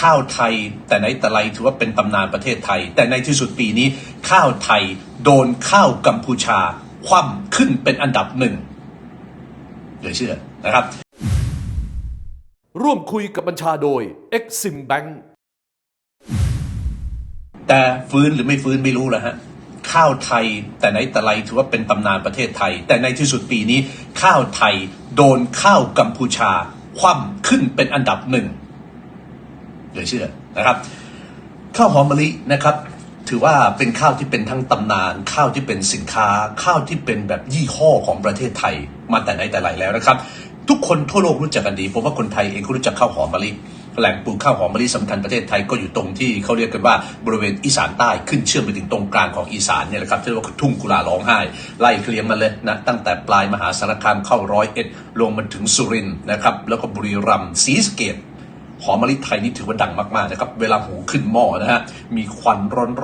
ข้าวไทยแต่ไหนแต่ไรถือว่าเป็นตำนานประเทศไทย แต่ในที่สุดปีนี้ ข้าวไทยโดนข้าวกัมพูชา คว่ำขึ้นเป็นอันดับหนึ่งเหลือเชื่อนะครับ ร่วมคุยกับบัญชาโดย Exim Bank แต่ฟื้นหรือไม่ฟื้นไม่รู้แล้วฮะข้าวไทยแต่ไหนแต่ไรถือว่าเป็นตำนานประเทศไทย แต่ในที่สุดปีนี้ ข้าวไทยโดนข้าวกัมพูชา คว่ำขึ้นเป็นอันดับหนึ่ง เหลือเชื่อนะครับ ข้าวหอมมะลินะครับ ถือว่าเป็นข้าวที่เป็นทั้งตำนาน ข้าวที่เป็นสินค้า ข้าวที่เป็นแบบยี่ห้อของประเทศไทย มาแต่ไหนแต่ไรแล้วนะครับ ทุกคนทั่วโลกรู้จักกันดีผมว่าคนไทยเองก็รู้จักข้าวหอมมะลิแหล่งปลูกข้าวหอมมะลิสำคัญประเทศไทยก็อยู่ตรงที่เขาเรียกกันว่าบริเวณอีสานใต้ขึ้นเชื่อมไปถึงตรงกลางของอีสานเนี่ยแหละครับที่เรียกว่าทุ่งกุลาร้องไห้ ไล่เคลียงมาเลยนะตั้งแต่ปลายมหาสารคามเข้าร้อยเอ็ดลงมาถึงสุรินทร์นะครับแล้วก็บุรีรัมย์ศรีสะเกษ หอมมะลิไทยนี่ถือว่าดังมากๆนะครับ เวลาหูขึ้นหม้อนะฮะ มีควัน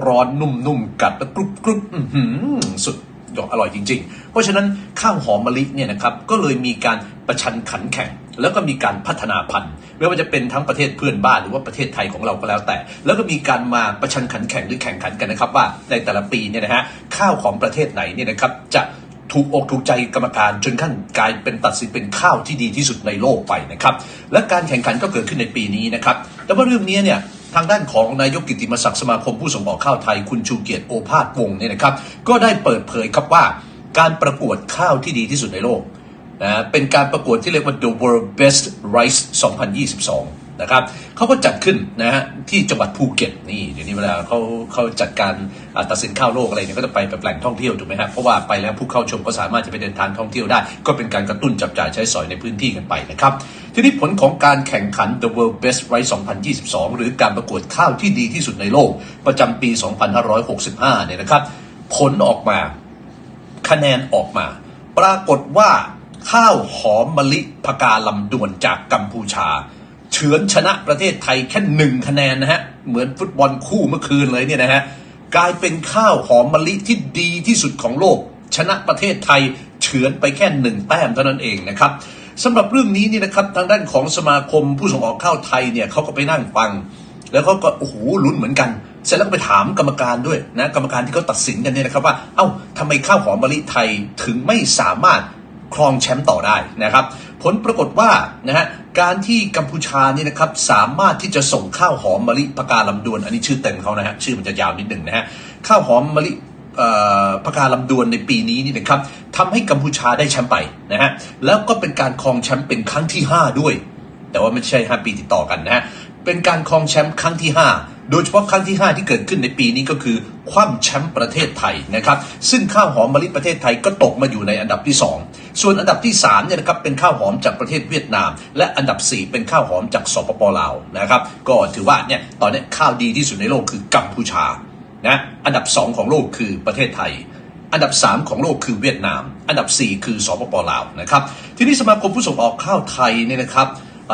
ร้อนๆ นุ่มๆ กัดแล้วกรุบกรุบอื้อหือสุดยอดอร่อยจริง ๆ เพราะฉะนั้นข้าวหอมมะลิเนี่ยนะครับ ก็เลยมีการประชันขันแข่ง แล้วก็มีการพัฒนาพันธุ์ ไม่ว่าจะเป็นทั้งประเทศเพื่อนบ้านหรือว่าประเทศไทยของเราก็แล้วแต่ แล้วก็มีการมาประชันขันแข่งหรือแข่งขันกันนะครับว่าในแต่ละปีเนี่ยนะฮะข้าวของประเทศไหนเนี่ยนะครับจะ ถูกอกถูกใจกรรมการจนขั้นกลายเป็นตัดสินเป็นข้าวที่ดีที่สุดในโลกไปนะครับ และการแข่งขันก็เกิดขึ้นในปีนี้นะครับแต่ว่าเรื่องนี้เนี่ยทางด้านของนายกกิติมศักดิ์สมาคมผู้ส่งออกข้าวไทยคุณชูเกียรติโอภาสวงศ์เนี่ยนะครับ ก็ได้เปิดเผยครับว่า การประกวดข้าวที่ดีที่สุดในโลกนะเป็นการประกวดที่เรียกว่า The World Best Rice 2022 นะครับเขาก็จัดขึ้นนะฮะที่จังหวัดภูเก็ตนี่เดี๋ยวนี้เวลาเขาเขาจัดการตัดสินข้าวโลกอะไรเนี่ยก็จะไปแบบแหล่งท่องเที่ยวถูกไหมฮะเพราะว่าไปแล้วผู้เข้าชมก็สามารถจะไปเดินทางท่องเที่ยวได้ ก็เป็นการกระตุ้นจับจ่ายใช้สอยในพื้นที่กันไปนะครับทีนี้ผลของการแข่งขัน The World Best Rice 2022 หรือการประกวดข้าวที่ดีที่สุดในโลก ประจำปี 2565 เนี่ยนะครับ ผลออกมา คะแนนออกมา ปรากฏว่าข้าวหอมมะลิพกาลำดวนจากกัมพูชา เฉือนชนะประเทศไทยแค่หนึ่งคะแนนนะฮะ เหมือนฟุตบอลคู่เมื่อคืนเลยเนี่ยนะฮะ กลายเป็นข้าวหอมมะลิที่ดีที่สุดของโลก ชนะประเทศไทยเฉือนไปแค่หนึ่งแต้มเท่านั้นเองนะครับสำหรับเรื่องนี้นี่นะครับทางด้านของสมาคมผู้ส่งออกข้าวไทยเนี่ยเขาก็ไปนั่งฟัง แล้วเขาก็โอ้โหลุ้นเหมือนกัน เสร็จแล้วก็ไปถามกรรมการด้วยนะกรรมการที่เขาตัดสินกันเนี่ยนะครับว่าเอ้าทำไมข้าวหอมมะลิไทยถึงไม่สามารถครองแชมป์ต่อได้นะครับ ผลปรากฏว่านะฮะ การที่กัมพูชาเนี่ยนะครับสามารถที่จะส่งข้าวหอมมะลิพกาลำดวน อันนี้ชื่อเต็มเขานะฮะชื่อมันจะยาวนิดหนึ่งนะฮะข้าวหอมมะลิเอ่อพกาลำดวนในปีนี้นี่นะครับทำให้กัมพูชาได้แชมป์ไปนะฮะแล้วก็เป็นการครองแชมป์เป็นครั้งที่ 5 ด้วย แต่ว่าไม่ใช่ 5 ปีติดต่อกันนะฮะเป็นการครองแชมป์ครั้งที่ 5 โดยเฉพาะครั้งที่ 5 ที่เกิดขึ้นในปีนี้ก็คือ คว่ำแชมป์ประเทศไทยนะครับซึ่งข้าวหอมมะลิประเทศไทยก็ตกมาอยู่ในอันดับที่ 2 ส่วนอันดับที่3เนี่ยนะครับเป็นข้าวหอมจากประเทศเวียดนาม และอันดับ 4 เป็นข้าวหอมจากสปปลาวนะครับก็ถือว่าเนี่ยตอนนี้ข้าวดีที่สุดในโลกคือกัมพูชานะอันดับ 2 ของโลกคือประเทศไทยอันดับ 3 ของโลกคือเวียดนาม อันดับ 4 คือสปปลาวนะครับ ทีนี้สมาคมผู้ส่งออกข้าวไทยเนี่ยนะครับ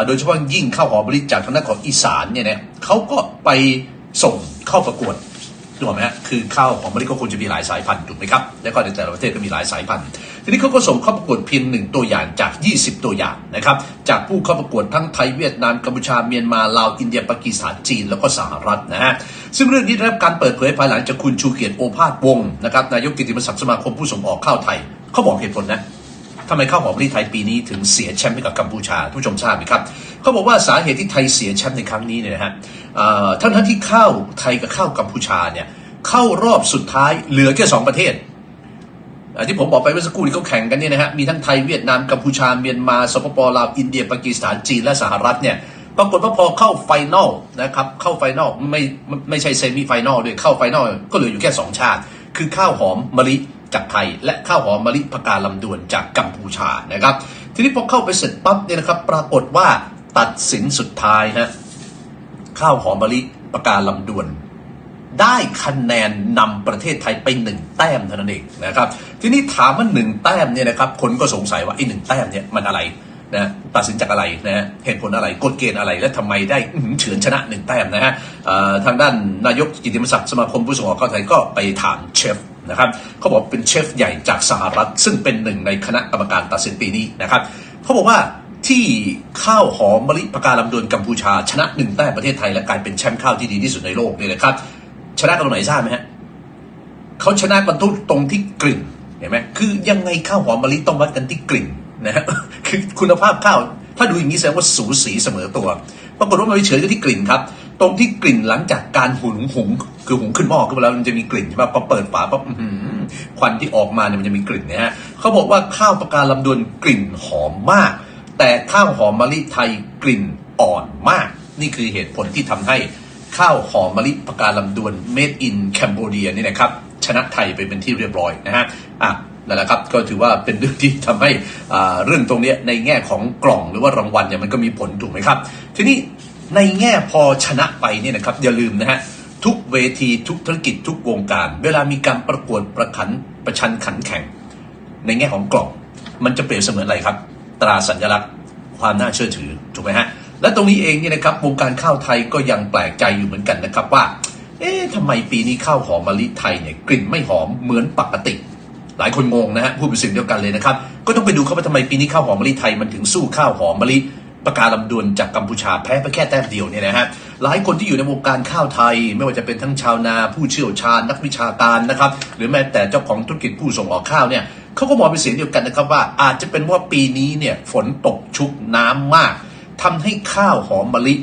โดยเฉพาะยิ่งข้าวหอมมะลิจากทางด้านของอีสานเนี่ยนะเขาก็ไปส่งเข้าประกวดถูกไหมฮะ คือข้าวหอมมะลิก็ควรจะมีหลายสายพันธุ์ถูกไหมครับ แล้วก็ในแต่ละประเทศก็มีหลายสายพันธุ์ ทีนี้เขาก็ส่งเข้าประกวดเพียงหนึ่งตัวอย่างจาก 20 ตัวอย่างนะครับจากผู้เข้าประกวดทั้งไทยเวียดนามกัมพูชาเมียนมาลาวอินเดียปากีสถานจีนแล้วก็สหรัฐนะฮะซึ่งเรื่องนี้ได้รับการเปิดเผยภายหลังจากคุณชูเกียรติโอภาสวงศ์นะครับนายกกิติมศักดิ์สมาคมผู้ส่งออกข้าวไทยเขาบอกเหตุผลนะทำไมข้าวหอมมะลิไทยปีนี้ถึงเสียแชมป์ให้กับกัมพูชาผู้ชมทราบไหมครับเขาบอกว่าสาเหตุที่ไทยเสียแชมป์ในครั้งนี้เนี่ยนะฮะเอ่อทั้งทั้งที่ข้าวไทยกับข้าวกัมพูชาเนี่ยเข้ารอบสุดท้ายเหลือแค่สองประเทศ ที่ผมบอกไปเมื่อสักครู่นี้เขาแข่งกันเนี่ยนะฮะมีทั้งไทยเวียดนามกัมพูชาเมียนมาสปปลาวอินเดียปากีสถานจีนและสหรัฐเนี่ยปรากฏว่าพอเข้าไฟนอลนะครับเข้าไฟนอลไม่ไม่ใช่เซมิไฟนอลด้วยเข้าไฟนอลก็เหลืออยู่แค่ 2 ชาติ คือข้าวหอมมะลิจากไทย และข้าวหอมมะลิพกาลำดวนจากกัมพูชานะครับ ทีนี้พอเข้าไปเสร็จปั๊บเนี่ยนะครับ ปรากฏว่าตัดสินสุดท้ายฮะข้าวหอมมะลิพกาลำดวน ได้คะแนนนำประเทศไทยไปหนึ่งแต้มเท่านั้นเองนะครับทีนี้ถามว่าหนึ่งแต้มเนี่ยนะครับคนก็สงสัยว่าไอ้หนึ่งแต้มเนี่ยมันอะไรนะตัดสินจากอะไรนะฮะเหตุผลอะไรกฎเกณฑ์อะไรและทำไมได้เฉือนชนะหนึ่งแต้มนะฮะทางด้านนายกกิติมศักดิ์สมาคมผู้ส่งออกข้าวไทยก็ไปถามเชฟนะครับเขาบอกเป็นเชฟใหญ่จากสหรัฐ ซึ่งเป็นหนึ่งในคณะกรรมการตัดสินปีนี้นะครับเขาบอกว่าที่ข้าวหอมมะลิปะการลำดวนกัมพูชาชนะหนึ่งแต้มประเทศไทยและกลายเป็นแชมป์ข้าวที่ดีที่สุดในโลกเนี่ยนะครับ ชนะกันตรงไหนทราบไหมฮะเขาชนะกันทุกตรงที่กลิ่นเห็นไหมคือยังไงข้าวหอมมะลิต้องวัดกันที่กลิ่นนะฮะคือคุณภาพข้าวถ้าดูอย่างนี้แสดงว่าสูสีเสมอตัว ปรากฏว่ามันไปเฉยกันที่กลิ่นครับ ตรงที่กลิ่นหลังจากการหุงหุงคือหุงขึ้นหม้อขึ้นมาแล้วมันจะมีกลิ่นใช่ไหมพอเปิดฝาปั๊บหือควันที่ออกมาเนี่ยมันจะมีกลิ่นนะฮะเขาบอกว่าข้าวปลาการลำดวนกลิ่นหอมมาก แต่ข้าวหอมมะลิไทยกลิ่นอ่อนมาก นี่คือเหตุผลที่ทำให้ ข้าวหอมมะลิปะกาลำดวน made in Cambodia นี่นะครับ ชนะไทยไปเป็นที่เรียบร้อยนะฮะอะนั่นแหละครับก็ถือว่าเป็นเรื่องที่ทำให้อ่าเรื่องตรงนี้ในแง่ของกล่องหรือว่ารางวัลเนี่ยมันก็มีผลถูกไหมครับ ทีนี้ในแง่พอชนะไปเนี่ยนะครับอย่าลืมนะฮะทุกเวทีทุกธุรกิจทุกวงการ เวลามีการประกวดประขันประชันขันแข่ง ในแง่ของกล่อง มันจะเปรียบเสมือนอะไรครับ ตราสัญลักษณ์ความน่าเชื่อถือถูกไหมฮะ และตรงนี้เองเนี่ยนะครับวงการข้าวไทยก็ยังแปลกใจอยู่เหมือนกันนะครับว่า เอ๊ะทำไมปีนี้ข้าวหอมมะลิไทยเนี่ยกลิ่นไม่หอมเหมือนปกติ หลายคนงงนะฮะพูดเป็นเสิ่งเดียวกันเลยนะครับ ก็ต้องไปดูครับว่าทำไมปีนี้ข้าวหอมมะลิไทยมันถึงสู้ข้าวหอมมะลิปะกาลำดวนจากกัมพูชาแพ้ไปแค่แต้มเดียวเนี่ยนะฮะหลายคนที่อยู่ในวงการข้าวไทย ไม่ว่าจะเป็นทั้งชาวนาผู้เชี่ยวชาญนักวิชาการนะครับหรือแม้แต่เจ้าของธุรกิจผู้ส่งออกข้าวเนี่ยเขาก็มองเป็นเสียงเดียวกันนะครับว่าอาจจะเป็นว่าปีนี้เนี่ยฝนตกชุกน้ำมาก ทำให้ข้าวหอมมะลิ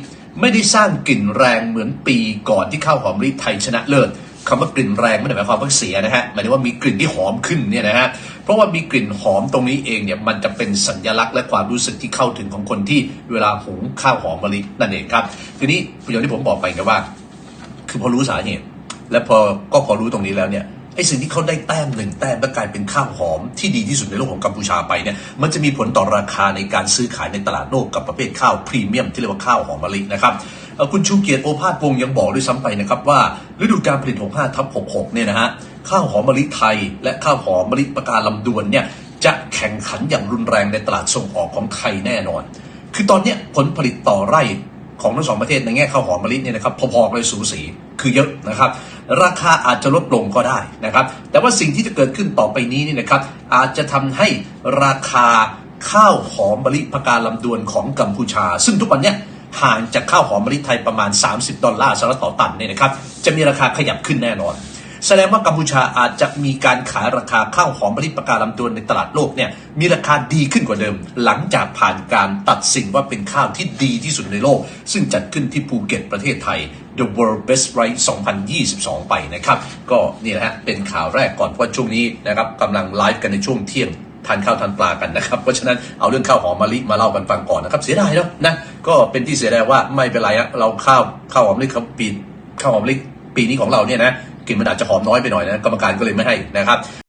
ไม่ได้สร้างกลิ่นแรงเหมือนปีก่อนที่ข้าวหอมมะลิไทยชนะเลิศคำว่ากลิ่นแรงไม่ได้หมายความว่าเสียนะฮะหมายถึงว่ามีกลิ่นที่หอมขึ้นเนี่ยนะฮะเพราะว่ามีกลิ่นหอมตรงนี้เองเนี่ยมันจะเป็นสัญลักษณ์และความรู้สึกที่เข้าถึงของคนที่เวลาหุงข้าวหอมมะลินั่นเองครับ ทีนี้อย่างที่ผมบอกไปนะว่า คือพอรู้สาเหตุ และพอก็พอรู้ตรงนี้แล้วเนี่ย ไอ้สิ่งที่เขาได้แต้มหนึ่งแต้มและกลายเป็นข้าวหอมที่ดีที่สุดในโลกของกัมพูชาไปเนี่ยมันจะมีผลต่อราคาในการซื้อขายในตลาดโลกกับประเภทข้าวพรีเมียมที่เรียกว่าข้าวหอมมะลินะครับคุณชูเกียรติโอภาสวงศ์ยังบอกด้วยซ้ำไปนะครับว่าฤดูการผลิต 65ทับ66 เนี่ยนะฮะข้าวหอมมะลิไทย และข้าวหอมมะลิปะการลำดวนเนี่ยจะแข่งขันอย่างรุนแรงในตลาดส่งออกของไทยแน่นอน คือตอนนี้ผลผลิตต่อไร่ของทั้งสองประเทศในแง่ข้าวหอมมะลิเนี่ยนะครับพอๆกันเลยสูสีคือเยอะนะครับ ราคาอาจจะลดลงก็ได้นะครับ แต่ว่าสิ่งที่จะเกิดขึ้นต่อไปนี้นี่นะครับ อาจจะทำให้ราคาข้าวหอมมะลิพการลำดวนของกัมพูชา ซึ่งทุกวันเนี้ยห่างจากข้าวหอมมะลิไทยประมาณ 30 ดอลลาร์สหรัฐต่อตันเนี่ยนะครับ จะมีราคาขยับขึ้นแน่นอน แสดงว่ากัมพูชาอาจจะมีการขายราคาข้าวหอมมะลิปะการลำดวในตลาดโลกเนี่ยมีราคาดีขึ้นกว่าเดิม หลังจากผ่านการตัดสินว่าเป็นข้าวที่ดีที่สุดในโลก ซึ่งจัดขึ้นที่ภูเก็ตประเทศไทย The World Best Rice 2022 ไปนะครับ ก็นี่นะฮะเป็นข่าวแรกก่อนเพราะว่าช่วงนี้นะครับกำลังไลฟ์กันในช่วงเที่ยงทานข้าวทานปลากันนะครับ เพราะฉะนั้นเอาเรื่องข้าวหอมมะลิมาเล่ากันฟังก่อนนะครับ เสียดายแล้วนะก็เป็นที่เสียดายว่าไม่เป็นไรอะเราข้าวข้าวหอมมะลิเขาปีข้าวหอมมะลิปีนี้ของเราเนี่ยนะ กลิ่นมันอาจจะหอมน้อยไปหน่อยนะกรรมการก็เลยไม่ให้นะครับ